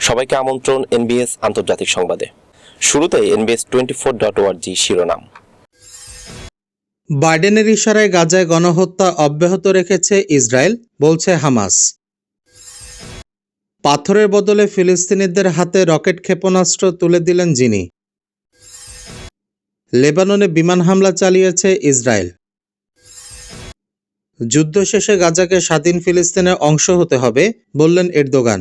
সবাইকে আমন্ত্রণ এনবিএস আন্তর্জাতিক সংবাদে। শুরুতে এনবিএস টোয়েন্টি ফোর ডট ওয়ার্জি শিরোনাম। বাইডেনের ইশারায় গাজায় গণহত্যা অব্যাহত রেখেছে ইসরায়েল, বলছে হামাস। পাথরের বদলে ফিলিস্তিনিদের হাতে রকেট ক্ষেপণাস্ত্র তুলে দিলেন যিনি লেবাননে বিমান হামলা চালিয়েছে ইসরায়েল। যুদ্ধ শেষে গাজাকে স্বাধীন ফিলিস্তিনের অংশ হতে হবে, বললেন এরদোগান।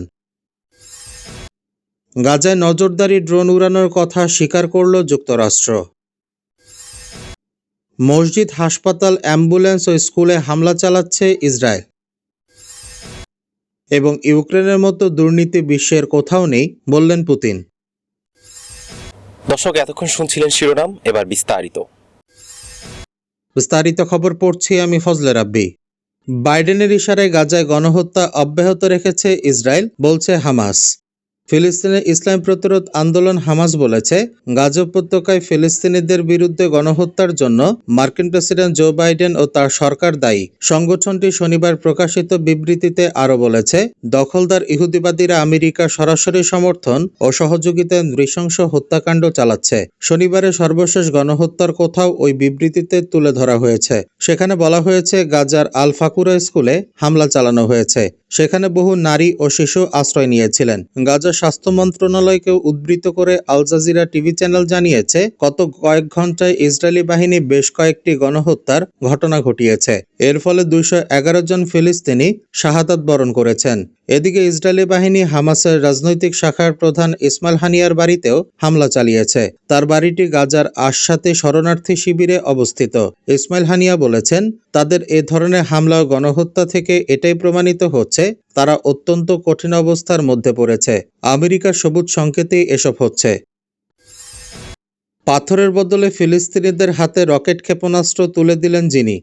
গাজায় নজরদারি ড্রোন উড়ানোর কথা স্বীকার করল যুক্তরাষ্ট্র। মসজিদ হাসপাতাল অ্যাম্বুলেন্স ও স্কুলে হামলা চালাচ্ছে ইসরায়েল। এবং ইউক্রেনের মতো দুর্নীতি বিশ্বের কোথাও নেই বললেন পুতিন। দর্শক এতক্ষণ শুনছিলেন শিরোনাম এবার বিস্তারিত। বিস্তারিত খবর পড়ছি আমি ফজলে রাব্বি। বাইডেনের ইশারায় গাজায় গণহত্যা অব্যাহত রেখেছে ইসরায়েল বলছে হামাস। ফিলিস্তিনের ইসলাম প্রতিরোধ আন্দোলন হামাস বলেছে। গাজা উপত্যকায় ফিলিস্তিনিদের বিরুদ্ধে গণহত্যার জন্য মার্কিন প্রেসিডেন্ট জো বাইডেন ও তার সরকার দায়ী। সংগঠনটি শনিবার প্রকাশিত বিবৃতিতে আরও বলেছে, দখলদার ইহুদিবাদীরা আমেরিকার সরাসরি সমর্থন ও সহযোগিতায় নৃশংস হত্যাকাণ্ড চালাচ্ছে। শনিবারে সর্বশেষ গণহত্যার কোথাও ওই বিবৃতিতে তুলে ধরা হয়েছে। সেখানে বলা হয়েছে, গাজার আল ফাকুরা স্কুলে হামলা চালানো হয়েছে। সেখানে বহু নারী ও শিশু আশ্রয় নিয়েছিলেন। গাজা স্বাস্থ্য মন্ত্রণালয়কে উদ্ধৃত করে আল জাজিরা টিভি চ্যানেল জানিয়েছে, গত কয়েক ঘন্টায় ইসরায়েলি বাহিনী বেশ কয়েকটি গণহত্যার ঘটনা ঘটিয়েছে। এর ফলে দুইশো এগারো জন ফিলিস্তিনি শাহাদাত বরণ করেছেন। এদিকে ইসরায়েলি বাহিনী হামাসের রাজনৈতিক শাখার প্রধান ইসমাইল হানিয়ার বাড়িতেও হামলা চালিয়েছে। তার বাড়িটি গাজার আশাতে শরণার্থী শিবিরে অবস্থিত। ইসমাইল হানিয়া বলেছেন, তাদের এ ধরনের হামলা গণহত্যা থেকে এটাই প্রমাণিত হচ্ছে তারা অত্যন্ত কঠিন অবস্থার মধ্যে পড়েছে। আমেরিকার সবুজ সংকেতেই এসব হচ্ছে। পাথরের বদলে ফিলিস্তিনিদের হাতে রকেট ক্ষেপণাস্ত্র তুলে দিলেন যিনি।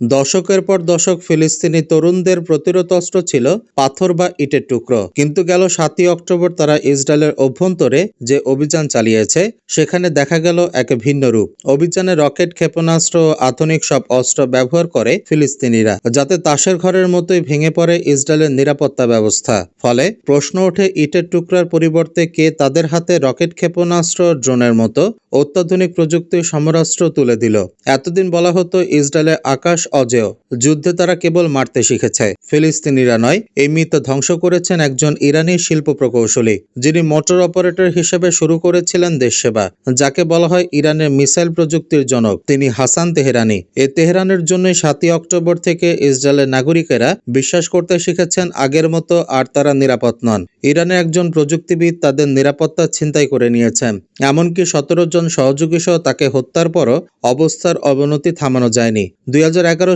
দশকের পর দশক ফিলিস্তিনি তরুণদের প্রতিরোধ অস্ত্র ছিল পাথর বা ইটের টুকরো। কিন্তু গেল সাতই অক্টোবর তারা ইসরায়েলের অভ্যন্তরে যে অভিযান চালিয়েছে, সেখানে দেখা গেল এক ভিন্ন রূপ। অভিযানে রকেট ক্ষেপণাস্ত্র ও আধুনিক সব অস্ত্র ব্যবহার করে ফিলিস্তিনিরা, যাতে তাসের ঘরের মতোই ভেঙে পড়ে ইসরায়েলের নিরাপত্তা ব্যবস্থা। ফলে প্রশ্ন ওঠে, ইটের টুকরার পরিবর্তে কে তাদের হাতে রকেট ক্ষেপণাস্ত্র, ড্রোনের মতো অত্যাধুনিক প্রযুক্তির সমরাস্ত্র তুলে দিল? এতদিন বলা হতো ইসরায়েলের আকাশ অজেয়। যুদ্ধে তারা কেবল মারতে শিখেছে। ফিলিস্তিনিরা নয়, এই মিথ ধ্বংস করেছেন একজন ইরানি শিল্প প্রকৌশলী, যিনি মোটর অপারেটর হিসেবে শুরু করেছিলেন দেশ সেবা যাকে বলা হয় ইরানের মিসাইল প্রযুক্তির জনক। তিনি হাসান তেহরানি। এ তেহরানের জন্যই সাতই অক্টোবর থেকে ইসরায়েলের নাগরিকেরা বিশ্বাস করতে শিখেছেন আগের মতো আর তারা নিরাপদ নন। ইরানে একজন প্রযুক্তিবিদ তাদের নিরাপত্তা ছিনতাই করে নিয়েছেন। এমনকি সতেরো জন সহযোগী সহ তাকে হত্যার পরও অবস্থার অবনতি থামানো যায়নি। দুই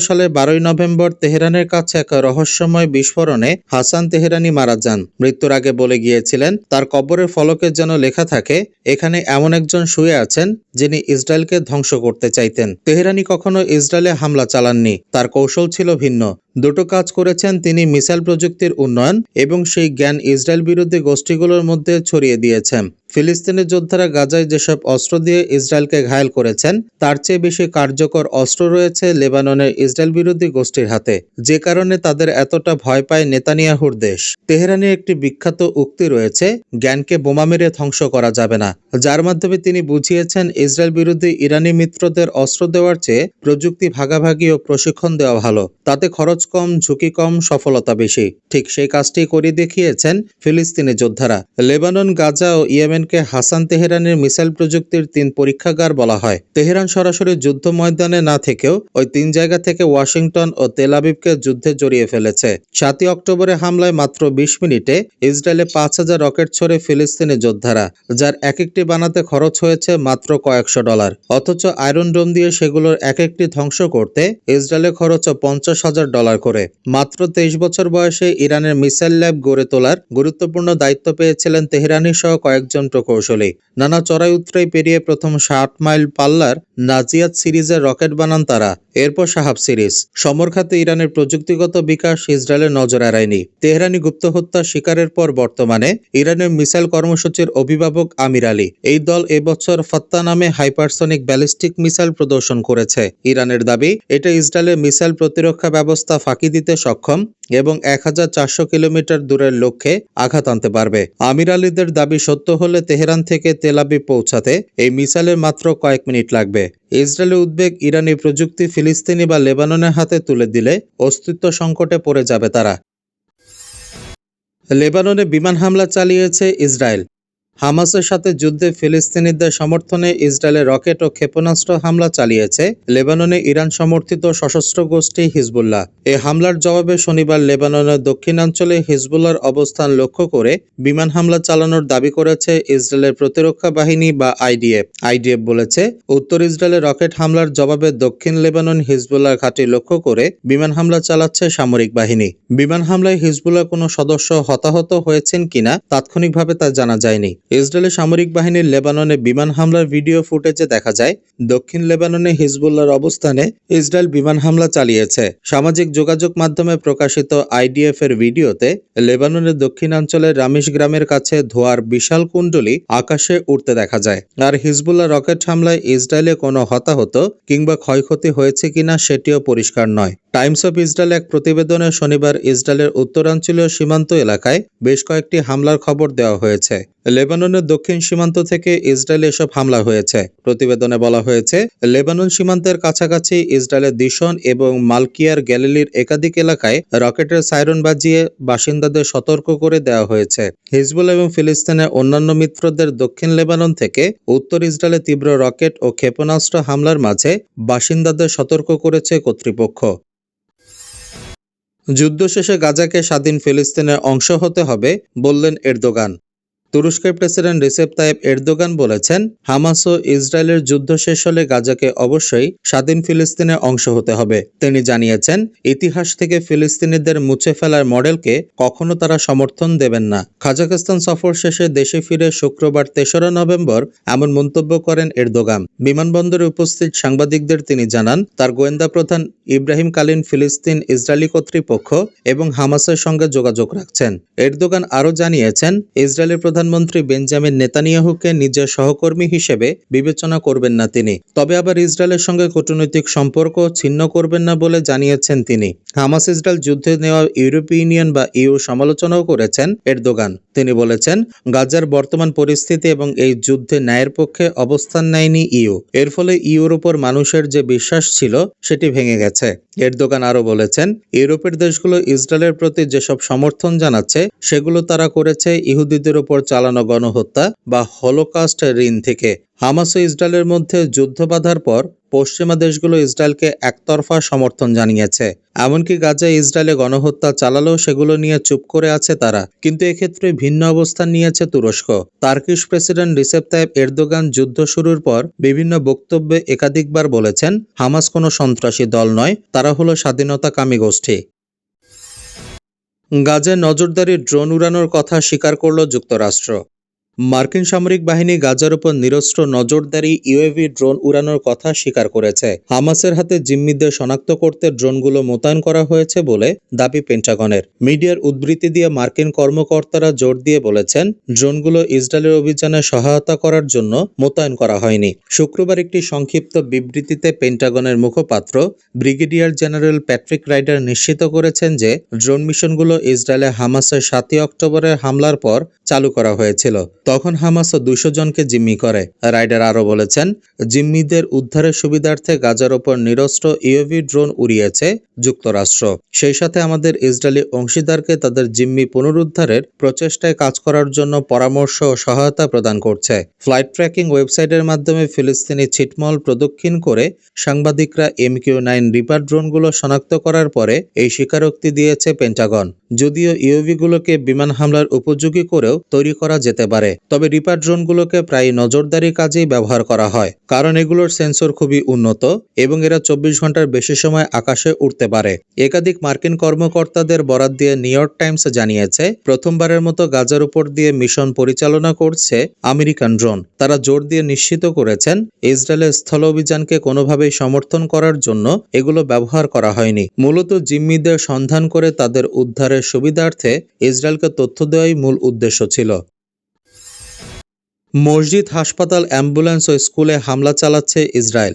সালের বারোই নভেম্বর তেহরানের কাছে এক রহস্যময় বিস্ফোরণে হাসান তেহরানি মারা যান। মৃত্যুর আগে বলে গিয়েছিলেন, তার কবরের ফলকে যেন লেখা থাকে, এখানে এমন একজন শুয়ে আছেন যিনি ইসরায়েলকে ধ্বংস করতে চাইতেন। তেহরানি কখনো ইসরায়েলে হামলা চালাননি, তার কৌশল ছিল ভিন্ন। দুটো কাজ করেছেন তিনি মিসাইল প্রযুক্তির উন্নয়ন এবং সেই জ্ঞান ইসরায়েল বিরোধী গোষ্ঠীগুলোর মধ্যে ছড়িয়ে দিয়েছেন। ফিলিস্তিনের যোদ্ধারা গাজায় যেসব অস্ত্র দিয়ে ইসরায়েলকে ঘায়েল করেছেন, তার চেয়ে বেশি কার্যকর অস্ত্র রয়েছে লেবাননের ইসরায়েল বিরোধী গোষ্ঠীর হাতে। যে কারণে তাদের এতটা ভয় পায় নেতানিয়াহুর দেশ। তেহরানের একটি বিখ্যাত উক্তি রয়েছে, জ্ঞানকে বোমা মেরে ধ্বংস করা যাবে না। যার মাধ্যমে তিনি বুঝিয়েছেন, ইসরায়েল বিরোধী ইরানি মিত্রদের অস্ত্র দেওয়ার চেয়ে প্রযুক্তি ভাগাভাগি ও প্রশিক্ষণ দেওয়া ভালো। তাতে খরচ কম, ঝুঁকি কম, সফলতা বেশি। ঠিক সেই কাজটি করে দেখিয়েছেন ফিলিস্তিনি যোদ্ধারা। লেবানন, গাজা ও ইয়েমেনকে হাসান তেহরানের মিসাইল প্রযুক্তির তিন পরীক্ষাগার বলা হয়। তেহরান সরাসরি যুদ্ধ ময়দানে না থেকেও ওই তিন জায়গা থেকে ওয়াশিংটন ও তেল আবিবকে যুদ্ধে জড়িয়ে ফেলেছে। সাতই অক্টোবরে হামলায় মাত্র বিশ মিনিটে ইসরায়েলে পাঁচ হাজার রকেট ছড়ে ফিলিস্তিনি যোদ্ধারা, যার এক একটি বানাতে খরচ হয়েছে মাত্র কয়েকশো ডলার। অথচ আয়রন ডোম দিয়ে সেগুলোর এক একটি ধ্বংস করতে ইসরায়েলে খরচ পঞ্চাশ হাজার ডলার করে। মাত্র তেইশ বছর বয়সে ইরানের মিসাইল ল্যাব গড়ে তোলার গুরুত্বপূর্ণ দায়িত্ব পেয়েছিলেন তেহরানি সহ কয়েকজন প্রকৌশলী নানা চড়াই উতরাই পেরিয়ে প্রথম ষাট মাইল পাল্লার নাজিয়াত সিরিজের রকেট বানান তারা। এরপর সাহাব সিরিজ। সমর খাতে ইরানের প্রযুক্তিগত বিকাশ ইসরায়েলের নজর এড়ায়নি। তেহরানি গুপ্ত হত্যা শিকারের পর বর্তমানে ইরানের মিসাইল কর্মসূচির অভিভাবক আমির আলী। এই দল এবছর ফত্তা নামে হাইপারসনিক ব্যালিস্টিক মিসাইল প্রদর্শন করেছে। ইরানের দাবি, এটা ইসরায়েলের মিসাইল প্রতিরক্ষা ব্যবস্থা ফাঁকি দিতে সক্ষম এবং এক হাজার চারশো কিলোমিটার দূরের লক্ষ্যে আঘাত আনতে পারবে। আমির আলীদের দাবি সত্য হলে তেহরান থেকে তেলাবি পৌঁছাতে এই মিসাইলের মাত্র কয়েক মিনিট লাগবে। ইসরায়েলি উদ্বেগ ইরানি প্রযুক্তি ফিলিস্তিনি বা লেবাননের হাতে তুলে দিলে অস্তিত্ব সংকটে পড়ে যাবে তারা। লেবাননে বিমান হামলা চালিয়েছে ইসরায়েল। হামাসের সাথে যুদ্ধে ফিলিস্তিনিদের সমর্থনে ইসরায়েলের রকেট ও ক্ষেপণাস্ত্র হামলা চালিয়েছে। লেবাননে ইরান সমর্থিত সশস্ত্র গোষ্ঠী হিজবুল্লাহ। এ হামলার জবাবে শনিবার লেবাননের দক্ষিণাঞ্চলে হিজবুল্লার অবস্থান লক্ষ্য করে বিমান হামলা চালানোর দাবি করেছে ইসরায়েলের প্রতিরক্ষা বাহিনী বা আইডিএফ। আইডিএফ বলেছে, উত্তর ইসরায়েলের রকেট হামলার জবাবে দক্ষিণ লেবানন হিজবুল্লার ঘাঁটি লক্ষ্য করে বিমান হামলা চালাচ্ছে সামরিক বাহিনী। বিমান হামলায় হিজবুল্লাহ কোনো সদস্য হতাহত হয়েছেন কিনা তাৎক্ষণিকভাবে তা জানা যায়নি। ইসরায়েলের সামরিক বাহিনীর লেবাননে বিমান হামলার ভিডিও ফুটেজে দেখা যায়, দক্ষিণ লেবাননে হিজবুল্লাহর অবস্থানে ইসরায়েল বিমান হামলা চালিয়েছে। সামাজিক যোগাযোগ মাধ্যমে প্রকাশিত আইডিএফ এর ভিডিওতে লেবাননের দক্ষিণাঞ্চলের রামিশ গ্রামের কাছে ধোয়ার বিশাল কুণ্ডলী আকাশে উঠতে দেখা যায়। আর হিজবুল্লাহ রকেট হামলায় ইসরায়েলে কোনো হতাহত কিংবা ক্ষয়ক্ষতি হয়েছে কিনা সেটিও পরিষ্কার নয়। টাইমস অফ ইসরায়েল এক প্রতিবেদনে শনিবার ইসরায়েলের উত্তরাঞ্চলীয় সীমান্ত এলাকায় বেশ কয়েকটি হামলার খবর দেওয়া হয়েছে। লেবাননের দক্ষিণ সীমান্ত থেকে ইসরায়েলে এসব হামলা হয়েছে। প্রতিবেদনে বলা হয়েছে, লেবানন সীমান্তের কাছাকাছি ইসরায়েলের দিশন এবং মালকিয়ার গ্যালিলির একাধিক এলাকায় রকেটের সাইরন বাজিয়ে বাসিন্দাদের সতর্ক করে দেওয়া হয়েছে। হিজবুল এবং ফিলিস্তিনের অন্যান্য মিত্রদের দক্ষিণ লেবানন থেকে উত্তর ইসরায়েলে তীব্র রকেট ও ক্ষেপণাস্ত্র হামলার মাঝে বাসিন্দাদের সতর্ক করেছে কর্তৃপক্ষ। যুদ্ধ শেষে গাজাকে স্বাধীন ফিলিস্তিনের অংশ হতে হবে, বললেন এরদোগান। তুরস্কের প্রেসিডেন্ট রিসেপ তাইপ এরদোগান বলেছেন, হামাস ও ইসরায়েলের যুদ্ধ শেষ হলে গাজাকে অবশ্যই স্বাধীন ফিলিস্তিনের অংশ হতে হবে। তিনি জানিয়েছেন, ইতিহাস থেকে ফিলিস্তিনিদের মুছে ফেলার মডেলকে কখনো তারা সমর্থন দেবেন না। কাজাখস্তান সফর শেষে দেশে ফিরে শুক্রবার তেসরা নভেম্বর এমন মন্তব্য করেন এরদোগান। বিমানবন্দরে উপস্থিত সাংবাদিকদের তিনি জানান, তার গোয়েন্দা প্রধান ইব্রাহিম কালীন ফিলিস্তিন ইসরায়েলি কর্তৃপক্ষ এবং হামাসের সঙ্গে যোগাযোগ রাখছেন। এরদোগান আরও জানিয়েছেন, ইসরায়েলের প্রধানমন্ত্রী বেঞ্জামিন নেতানিয়াহুকে নিজের সহকর্মী হিসেবে বিবেচনা করবেন না তিনি। তবে আবার ইসরায়েলের সঙ্গে কূটনৈতিক সম্পর্ক ছিন্ন করবেন না বলে জানিয়েছেন তিনি। হামাস ইসরায়েল যুদ্ধে নেওয়া ইউরোপীয় ইউনিয়ন বা ইউ সমালোচনাও করেছেন এরদোগান। তিনি বলেছেন, গাজার বর্তমান পরিস্থিতি এবং এই যুদ্ধে ন্যায়ের পক্ষে অবস্থান নেয়নি ইউ। এর ফলে ইউর উপর মানুষের যে বিশ্বাস ছিল, সেটি ভেঙে গেছে। এরদোগান আরও বলেছেন, ইউরোপের দেশগুলো ইসরায়েলের প্রতি যেসব সমর্থন জানাচ্ছে, সেগুলো তারা করেছে ইহুদিদের উপর চালানো গণহত্যা বা হলোকাস্ট ঋণ থেকে হামাস ও ইসরায়েলের মধ্যে যুদ্ধ বাঁধার পর পশ্চিমা দেশগুলো ইসরায়েলকে একতরফা সমর্থন জানিয়েছে। এমনকি গাজায় ইসরায়েলে গণহত্যা চালালেও সেগুলো নিয়ে চুপ করে আছে তারা। কিন্তু এক্ষেত্রে ভিন্ন অবস্থান নিয়েছে তুরস্ক। Turkish president Recep Tayyip Erdogan যুদ্ধ শুরুর পর বিভিন্ন বক্তব্যে একাধিকবার বলেছেন, হামাস কোনো সন্ত্রাসী দল নয়, তারা হলো স্বাধীনতাকামী গোষ্ঠী। গাজায় নজরদারি ড্রোন উড়ানোর কথা স্বীকার করল যুক্তরাষ্ট্র। মার্কিন সামরিক বাহিনী গাজার উপর নিরস্ত্র নজরদারি ইউএভি ড্রোন উড়ানোর কথা স্বীকার করেছে। হামাসের হাতে জিম্মিদের শনাক্ত করতে ড্রোনগুলো মোতায়েন করা হয়েছে বলে দাবি পেন্টাগনের। মিডিয়ার উদ্ধৃতি দিয়ে মার্কিন কর্মকর্তারা জোর দিয়ে বলেছেন, ড্রোনগুলো ইসরায়েলের অভিযানে সহায়তা করার জন্য মোতায়েন করা হয়নি। শুক্রবার একটি সংক্ষিপ্ত বিবৃতিতে পেন্টাগনের মুখপাত্র ব্রিগেডিয়ার জেনারেল প্যাট্রিক রাইডার নিশ্চিত করেছেন যে, ড্রোন মিশনগুলো ইসরায়েলে হামাসের সাতই অক্টোবরের হামলার পর চালু করা হয়েছিল। তখন হামাসও দুশো জনকে জিম্মি করে। রাইডার আরও বলেছেন, জিম্মিদের উদ্ধারের সুবিধার্থে গাজার ওপর নিরস্ত্র ইউভি ড্রোন উড়িয়েছে যুক্তরাষ্ট্র। সেই সাথে আমাদের ইসরায়েলি অংশীদারকে তাদের জিম্মি পুনরুদ্ধারের প্রচেষ্টায় কাজ করার জন্য পরামর্শ ও সহায়তা প্রদান করছে। ফ্লাইট ট্র্যাকিং ওয়েবসাইটের মাধ্যমে ফিলিস্তিনি ছিটমল প্রদক্ষিণ করে সাংবাদিকরা এমকিউ নাইন রিপার ড্রোনগুলো শনাক্ত করার পরে এই স্বীকারোক্তি দিয়েছে পেন্টাগন। যদিও ইউভিগুলোকে বিমান হামলার উপযোগী করেও তৈরি করা যেতে পারে, তবে রিপার ড্রোনগুলোকে প্রায় নজরদারি কাজেই ব্যবহার করা হয়, কারণ এগুলোর সেন্সর খুবই উন্নত এবং এরা চব্বিশ ঘণ্টার বেশি সময় আকাশে উঠতে পারে। একাধিক মার্কিন কর্মকর্তাদের বরাত দিয়ে নিউ ইয়র্ক টাইমস জানিয়েছে, প্রথমবারের মতো গাজার উপর দিয়ে মিশন পরিচালনা করছে আমেরিকান ড্রোন। তারা জোর দিয়ে নিশ্চিত করেছেন, ইসরায়েলের স্থল অভিযানকে কোনোভাবেই সমর্থন করার জন্য এগুলো ব্যবহার করা হয়নি। মূলত জিম্মিদের সন্ধান করে তাদের উদ্ধারের সুবিধার্থে ইসরায়েলকে তথ্য দেওয়াই মূল উদ্দেশ্য ছিল। মসজিদ, হাসপাতাল, অ্যাম্বুলেন্স ও স্কুলে হামলা চালাচ্ছে ইসরায়েল।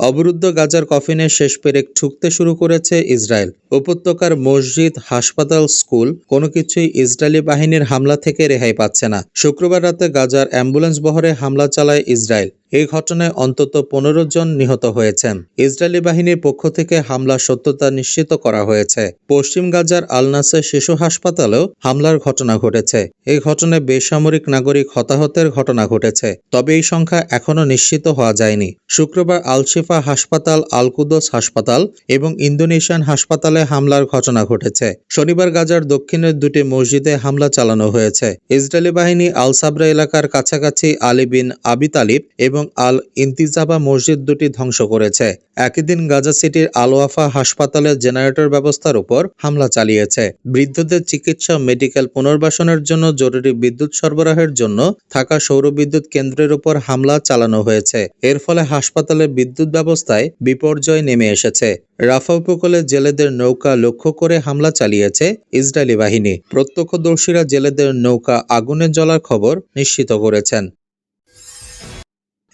অবরুদ্ধ গাজার কফিনের শেষ পেরেক ঠুকতে শুরু করেছে ইসরায়েল। উপত্যকার মসজিদ, হাসপাতাল, স্কুল কোনো কিছুই ইসরায়েলি বাহিনীর হামলা থেকে রেহাই পাচ্ছে না। শুক্রবার রাতে গাজার অ্যাম্বুলেন্স বহরে হামলা চালায় ইসরায়েল। এই ঘটনায় অন্তত পনেরো জন নিহত হয়েছেন। ইসরায়েলি বাহিনীর পক্ষ থেকে হামলার সত্যতা নিশ্চিত করা হয়েছে। পশ্চিম গাজার আলনাসের শিশু হাসপাতালেও হামলার ঘটনা ঘটেছে। এই ঘটনায় বেসামরিক নাগরিক হতাহতের ঘটনা ঘটেছে, তবে এই সংখ্যা এখনও নিশ্চিত হওয়া যায়নি। শুক্রবার আলশিফা হাসপাতাল, আলকুদোস হাসপাতাল এবং ইন্দোনেশিয়ান হাসপাতালে হামলার ঘটনা ঘটেছে। শনিবার গাজার দক্ষিণের দুটি মসজিদে হামলা চালানো হয়েছে। ইসরায়েলি বাহিনী আলসাবরা এলাকার কাছাকাছি আলী বিন আবি তালিব এবং আল ইন্তিজাবা মসজিদ দুটি ধ্বংস করেছে। একই দিন গাজা সিটির আলোয়াফা হাসপাতালের জেনারেটর ব্যবস্থার উপর হামলা চালিয়েছে। বৃদ্ধদের চিকিৎসা, মেডিকেল পুনর্বাসনের জন্য জরুরি বিদ্যুৎ সরবরাহের জন্য থাকা সৌরবিদ্যুৎ কেন্দ্রের উপর হামলা চালানো হয়েছে। এর ফলে হাসপাতালের বিদ্যুৎ ব্যবস্থায় বিপর্যয় নেমে এসেছে। রাফা উপকূলে জেলেদের নৌকা লক্ষ্য করে হামলা চালিয়েছে ইসরায়েলি বাহিনী। প্রত্যক্ষদর্শীরা জেলেদের নৌকা আগুনে জ্বলার খবর নিশ্চিত করেছেন।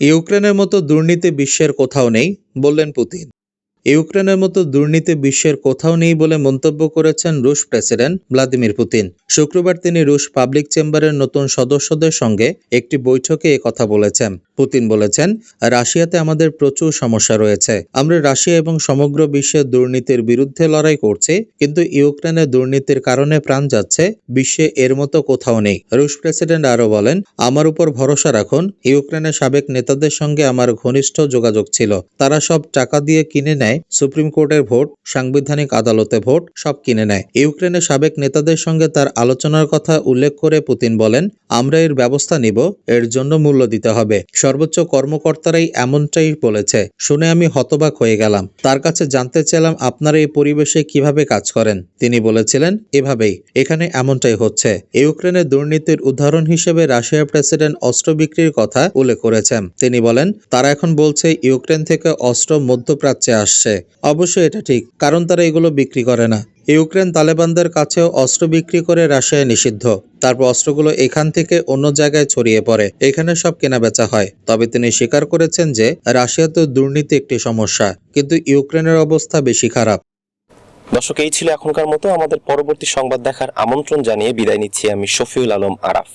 ইউক্রেনের মতো দুর্নীতি বিশ্বের কোথাও নেই বললেন পুতিন। ইউক্রেনের মতো দুর্নীতি বিশ্বের কোথাও নেই বলে মন্তব্য করেছেন রুশ প্রেসিডেন্ট ভ্লাদিমির পুতিন। শুক্রবার তিনি রুশ পাবলিক চেম্বারের নতুন সদস্যদের সঙ্গে একটি বৈঠকে কথা বলেছেন। পুতিন বলেছেন, রাশিয়াতে আমাদের প্রচুর সমস্যা রয়েছে। আমরা রাশিয়া এবং সমগ্র বিশ্বে দুর্নীতির বিরুদ্ধে লড়াই করছি, কিন্তু ইউক্রেনের দুর্নীতির কারণে প্রাণ যাচ্ছে, বিশ্বে এর মতো কোথাও নেই। রুশ প্রেসিডেন্ট আরও বলেন, আমার উপর ভরসা রাখুন, ইউক্রেনের সাবেক নেতাদের সঙ্গে আমার ঘনিষ্ঠ যোগাযোগ ছিল। তারা সব টাকা দিয়ে কিনে নেয় সুপ্রিম কোর্টের ভোট, সাংবিধানিক আদালতে ভোট, সব কিনে নেয়। ইউক্রেনের সাবেক নেতাদের সঙ্গে তার আলোচনার কথা উল্লেখ করে পুতিন বলেন, আমরা এর ব্যবস্থা নিব, এর জন্য মূল্য দিতে হবে। সর্বোচ্চ কর্মকর্তারাই এমনটাই বলেছে। শুনে আমি হতবাক হয়ে গেলাম। তার কাছে জানতে চাইলাম আপনারা এই পরিবেশে কীভাবে কাজ করেন। তিনি বলেছিলেন, এভাবেই। এখানে এমনটাই হচ্ছে। ইউক্রেনের দুর্নীতির উদাহরণ হিসেবে রাশিয়ার প্রেসিডেন্ট অস্ত্র বিক্রির কথা উল্লেখ করেছেন। তিনি বলেন, তারা এখন বলছে ইউক্রেন থেকে অস্ত্র মধ্যপ্রাচ্যে আসছে অবশ্যই এটা ঠিক, কারণ তারা এগুলো বিক্রি করে না। ইউক্রেন তালেবানদের কাছেও অস্ত্র বিক্রি করে রাশিয়ায় নিষিদ্ধ। তারপর অস্ত্রগুলো এখান থেকে অন্য জায়গায় ছড়িয়ে পড়ে। এখানে সব কেনাবেচা হয়। তবে তিনি স্বীকার করেছেন যে, রাশিয়াতে দুর্নীতি একটি সমস্যা, কিন্তু ইউক্রেনের অবস্থা বেশি খারাপ। দর্শক, এই ছিল এখনকার মতো। আমাদের পরবর্তী সংবাদ দেখার আমন্ত্রণ জানিয়ে বিদায় নিচ্ছি আমি শফিউল আলম আরাফ।